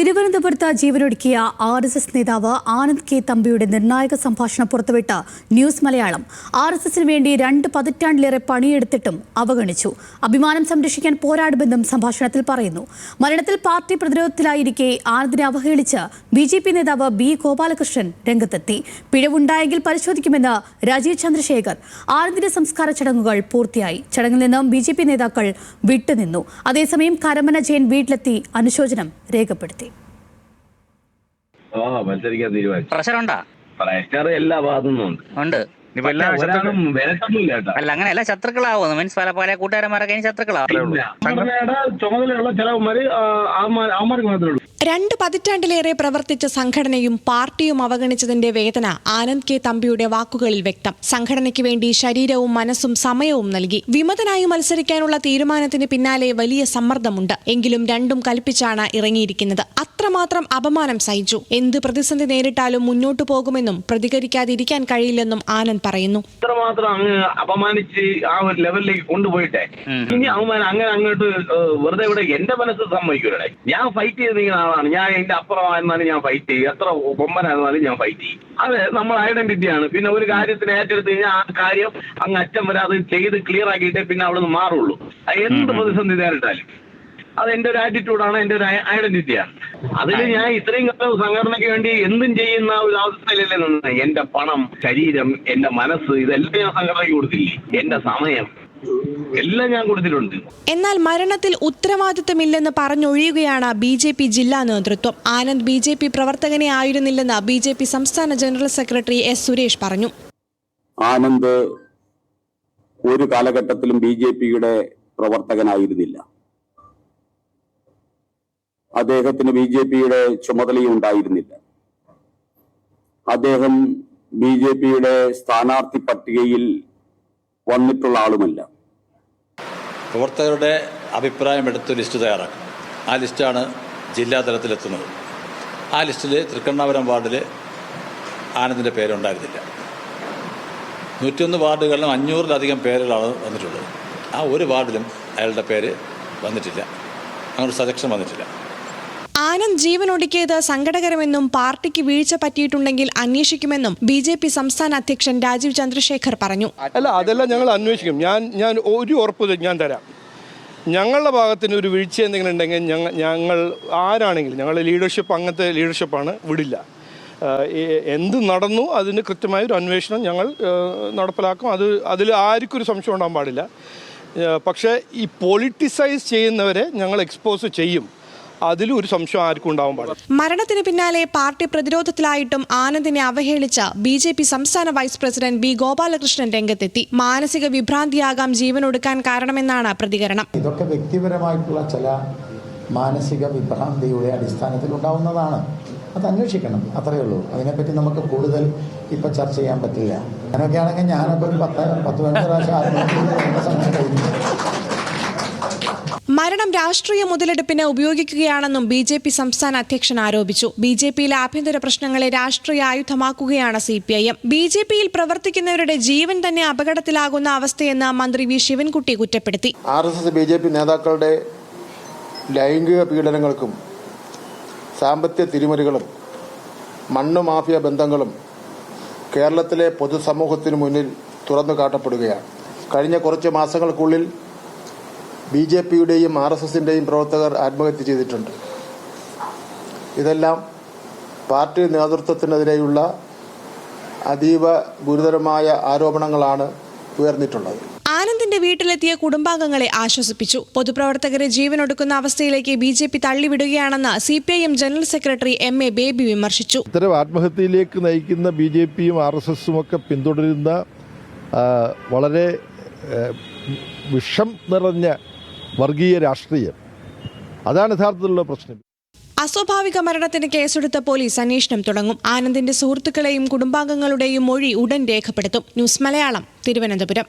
തിരുവനന്തപുരത്ത് ജീവനൊടുക്കിയ R S S നേതാവ് ആനന്ദ് കെ. തമ്പിയുടെ നിർണായക സംഭാഷണം പുറത്തുവിട്ട ന്യൂസ് മലയാളം. ആർ എസ് എസിന് വേണ്ടി രണ്ട് പതിറ്റാണ്ടിലേറെ പണിയെടുത്തിട്ടും അവഗണിച്ചു. അഭിമാനം സംരക്ഷിക്കാൻ പോരാടുമെന്നും സംഭാഷണത്തിൽ പറയുന്നു. മരണത്തിൽ പാർട്ടി പ്രതിരോധത്തിലായിരിക്കെ ആനന്ദിനെ അവഹേളിച്ച് ബി ജെ പി നേതാവ് ബി ഗോപാലകൃഷ്ണൻ രംഗത്തെത്തി. പിഴവുണ്ടായെങ്കിൽ പരിശോധിക്കുമെന്ന് രാജീവ് ചന്ദ്രശേഖർ. ആനന്ദിന്റെ സംസ്കാര ചടങ്ങുകൾ പൂർത്തിയായി. ചടങ്ങിൽ നിന്നും ബി നേതാക്കൾ വിട്ടുനിന്നു. അതേസമയം കരമന ജയൻ വീട്ടിലെത്തി അനുശോചനം രേഖപ്പെടുത്തി. ഓ മത്സരിക്കാൻ തീരുമാനിച്ചു ഉണ്ടോ പ്രഷർ എല്ലാ ഭാഗത്തുനിന്നും ഉണ്ട് ഉണ്ട് ഇനിയിപ്പോ എല്ലാ ഒരാളും വിരട്ടൊന്നുമില്ല കേട്ടോ അല്ല അങ്ങനെയല്ല ശത്രുക്കളാവുന്നു മീൻസ് പല പല കൂട്ടുകാരന്മാരൊക്കെ ഇനി ശത്രുക്കളാവും ഇല്ല. സംഘടനയുടെ ചുമതലയുള്ള ചിലവന്മാര് അവന്മാർക്ക് മാത്രമേ ഉള്ളൂ രണ്ട് പതിറ്റാണ്ടിലേറെ പ്രവർത്തിച്ച സംഘടനയും പാർട്ടിയും അവഗണിച്ചതിന്റെ വേദന ആനന്ദ് കെ തമ്പിയുടെ വാക്കുകളിൽ വ്യക്തം. സംഘടനയ്ക്ക് വേണ്ടി ശരീരവും മനസ്സും സമയവും നൽകി. വിമതനായി മത്സരിക്കാനുള്ള തീരുമാനത്തിന് പിന്നാലെ വലിയ സമ്മർദ്ദമുണ്ട്. എങ്കിലും രണ്ടും കൽപ്പിച്ചാണ് ഇറങ്ങിയിരിക്കുന്നത്. അത്രമാത്രം അപമാനം സഹിച്ചു. എന്ത് പ്രതിസന്ധി നേരിട്ടാലും മുന്നോട്ടു പോകുമെന്നും പ്രതികരിക്കാതിരിക്കാൻ കഴിയില്ലെന്നും ആനന്ദ് പറയുന്നു. അത്രമാത്രം അങ്ങ് അപമാനിച്ച് ആ ഒരു ലെവലിലേക്ക് കൊണ്ടുപോയിട്ടെ. ഇനി അവന്മാർ അങ്ങനെ അങ്ങോട്ട് വെറുതെ ഇവിടെ എന്റെ മനസ്സ് സമ്മതിക്കൂടെ ഞാൻ ഫൈറ്റ് ചെയ്ത് ആളാണ് ഞാൻ എന്റെ അപ്പുറമായിരുന്നാലും ഞാൻ ഫൈറ്റ് ചെയ്യും. എത്ര ബൊമ്പനായിരുന്നാലും ഞാൻ ഫൈറ്റ് ചെയ്യും. അത് നമ്മൾ ഐഡന്റിറ്റിയാണ് പിന്നെ ഒരു കാര്യത്തിന് ഏറ്റെടുത്ത് കഴിഞ്ഞാൽ ആ കാര്യം അങ്ങ് അച്ഛൻ വരെ അത് ചെയ്ത് ക്ലിയർ ആക്കിയിട്ടേ പിന്നെ അവിടെ നിന്ന് മാറുള്ളൂ എന്ത് പ്രതിസന്ധി നേരിട്ടാലും. അത് എന്റെ ഒരു ആറ്റിറ്റ്യൂഡാണ് എന്റെ ഒരു ഐഡന്റിറ്റിയാണ് അതിൽ ഞാൻ ഇത്രയും കാലം സംഘടനയ്ക്ക് വേണ്ടി എന്തും ചെയ്യുന്ന ഒരു അവസ്ഥയിലല്ലേ നിന്ന്. എന്റെ പണം ശരീരം എന്റെ മനസ്സ് ഇതെല്ലാം ഞാൻ സംഘടനയ്ക്ക് കൊടുത്തില്ലേ? എന്റെ സമയം. എല്ലാം ഞാൻ കൊടുത്തിട്ടുണ്ട്. എന്നാൽ മരണത്തിൽ ഉത്തരവാദിത്തമില്ലെന്ന് പറഞ്ഞൊഴിയുകയാണ് ബി ജെ പി ജില്ലാ നേതൃത്വം. ആനന്ദ് ബി ജെ പി പ്രവർത്തകനെ ആയിരുന്നില്ലെന്ന് ബി ജെ പി സംസ്ഥാന ജനറൽ സെക്രട്ടറി എസ് സുരേഷ് പറഞ്ഞു. ആനന്ദ് ഒരു കാലഘട്ടത്തിലും ബി ജെ പിയുടെ പ്രവർത്തകനായിരുന്നില്ല. അദ്ദേഹത്തിന് ബി ജെ പിയുടെ ചുമതലയും ഉണ്ടായിരുന്നില്ല. അദ്ദേഹം ബി ജെ പിയുടെ സ്ഥാനാർത്ഥി പട്ടികയിൽ വന്നിട്ടുള്ള ആളുമല്ല. പ്രവർത്തകരുടെ അഭിപ്രായം എടുത്ത് ലിസ്റ്റ് തയ്യാറാക്കും ആ ലിസ്റ്റാണ് ജില്ലാതലത്തിലെത്തുന്നത്. ആ ലിസ്റ്റിൽ തൃക്കണ്ണാപുരം വാർഡിൽ ആനന്ദിന്റെ പേരുണ്ടായിരുന്നില്ല. നൂറ്റിയൊന്ന് വാർഡുകളിലും അഞ്ഞൂറിലധികം പേരുകളാണ് വന്നിട്ടുള്ളത്. ആ ഒരു വാർഡിലും അയാളുടെ പേര് വന്നിട്ടില്ല. അങ്ങനെ സജക്ഷൻ വന്നിട്ടില്ല. ആനന്ദ് ജീവനൊടുക്കിയത് സങ്കടകരമെന്നും പാർട്ടിക്ക് വീഴ്ച പറ്റിയിട്ടുണ്ടെങ്കിൽ അന്വേഷിക്കുമെന്നും ബി ജെ പി സംസ്ഥാന അധ്യക്ഷൻ രാജീവ് ചന്ദ്രശേഖർ പറഞ്ഞു. അല്ല അതെല്ലാം ഞങ്ങൾ അന്വേഷിക്കും. ഞാൻ ഞാൻ ഒരു ഉറപ്പ് ഞാൻ തരാം. ഞങ്ങളുടെ ഭാഗത്തിന് ഒരു വീഴ്ച എന്തെങ്കിലും ഉണ്ടെങ്കിൽ ഞങ്ങൾ ഞങ്ങൾ ആരാണെങ്കിലും ഞങ്ങളുടെ ലീഡർഷിപ്പ് അങ്ങനത്തെ ലീഡർഷിപ്പാണ് വിടില്ല. എന്ത് നടന്നു അതിന് കൃത്യമായ ഒരു അന്വേഷണം ഞങ്ങൾ നടപ്പിലാക്കും. അത് അതിൽ ആർക്കും ഒരു സംശയം ഉണ്ടാകാൻ പാടില്ല. പക്ഷേ ഈ പൊളിറ്റിസൈസ് ചെയ്യുന്നവരെ ഞങ്ങൾ എക്സ്പോസ് ചെയ്യും. അതിലും ഒരു സംശയം ആർക്കും ഉണ്ടാവാൻ പാടില്ല. മരണത്തിന് പിന്നാലെ പാർട്ടി പ്രതിരോധത്തിലായിട്ടും ആനന്ദിനെ അവഹേളിച്ച ബി ജെ പി സംസ്ഥാന വൈസ് പ്രസിഡന്റ് ബി ഗോപാലകൃഷ്ണൻ രംഗത്തെത്തി. മാനസിക വിഭ്രാന്തിയാകാം ജീവനൊടുക്കാൻ കാരണമെന്നാണ് പ്രതികരണം. ഇതൊക്കെ വ്യക്തിപരമായിട്ടുള്ള ചില മാനസിക വിഭ്രാന്തിയുടെ അടിസ്ഥാനത്തിൽ ഉണ്ടാവുന്നതാണ്. അത് അന്വേഷിക്കണം അത്രയേ ഉള്ളൂ. അതിനെപ്പറ്റി നമുക്ക് കൂടുതൽ ഇപ്പൊ ചർച്ച ചെയ്യാൻ പറ്റില്ല. അങ്ങനെയൊക്കെ ആണെങ്കിൽ ഞാനൊക്കെ ഒരു പത്ത് പത്ത് പതിനഞ്ച് പ്രാവശ്യം ആത്മഹത്യ ചെയ്ത് എന്റെ സമയം കഴിഞ്ഞു മരണം രാഷ്ട്രീയ മുതലെടുപ്പിന് ഉപയോഗിക്കുകയാണെന്നും ബി ജെ പി സംസ്ഥാന അധ്യക്ഷൻ ആരോപിച്ചു. ബി ജെ പിയിലെ ആഭ്യന്തര പ്രശ്നങ്ങളെ രാഷ്ട്രീയ ആയുധമാക്കുകയാണ് C P I M. B J പിയിൽ പ്രവർത്തിക്കുന്നവരുടെ ജീവൻ തന്നെ അപകടത്തിലാകുന്ന അവസ്ഥയെന്ന് മന്ത്രി വി ശിവൻകുട്ടി കുറ്റപ്പെടുത്തി. R S S B J P നേതാക്കളുടെ ലൈംഗിക പീഡനങ്ങൾക്കും സാമ്പത്തിക തിരിമറികളും മണ്ണ് മാഫിയ ബന്ധങ്ങളും കേരളത്തിലെ പൊതുസമൂഹത്തിനു മുന്നിൽ തുറന്നു കാട്ടപ്പെടുകയാണ്. കഴിഞ്ഞ കുറച്ച് മാസങ്ങൾക്കുള്ളിൽ ബി ജെ പിയുടെയും ആർ എസ് എസിന്റെയും പ്രവർത്തകർ ആത്മഹത്യ ചെയ്തിട്ടുണ്ട്. ഇതെല്ലാം പാർട്ടി നേതൃത്വത്തിനെതിരെയുള്ള അതീവ ഗുരുതരമായ ആരോപണങ്ങളാണ് ഉയർന്നിട്ടുള്ളത്. ആനന്ദിന്റെ വീട്ടിലെത്തിയ കുടുംബാംഗങ്ങളെ ആശ്വസിപ്പിച്ചു. പൊതുപ്രവർത്തകരെ ജീവനൊടുക്കുന്ന അവസ്ഥയിലേക്ക് B J P തള്ളിവിടുകയാണെന്ന് C P I M general secretary M A Baby വിമർശിച്ചു. ഇത്തരം ആത്മഹത്യയിലേക്ക് നയിക്കുന്ന ബി ജെ പിയും ആർ എസ് എസും ഒക്കെ പിന്തുടരുന്ന വളരെ വിഷം നിറഞ്ഞ വർഗീയ രാഷ്ട്രീയം. അതാണ് യഥാർത്ഥത്തിലുള്ള പ്രശ്നം. അസ്വാഭാവിക മരണത്തിന് കേസെടുത്ത പോലീസ് അന്വേഷണം തുടങ്ങും. ആനന്ദിന്റെ സുഹൃത്തുക്കളെയും കുടുംബാംഗങ്ങളുടെയും മൊഴി ഉടൻ രേഖപ്പെടുത്തും. ന്യൂസ് മലയാളം തിരുവനന്തപുരം.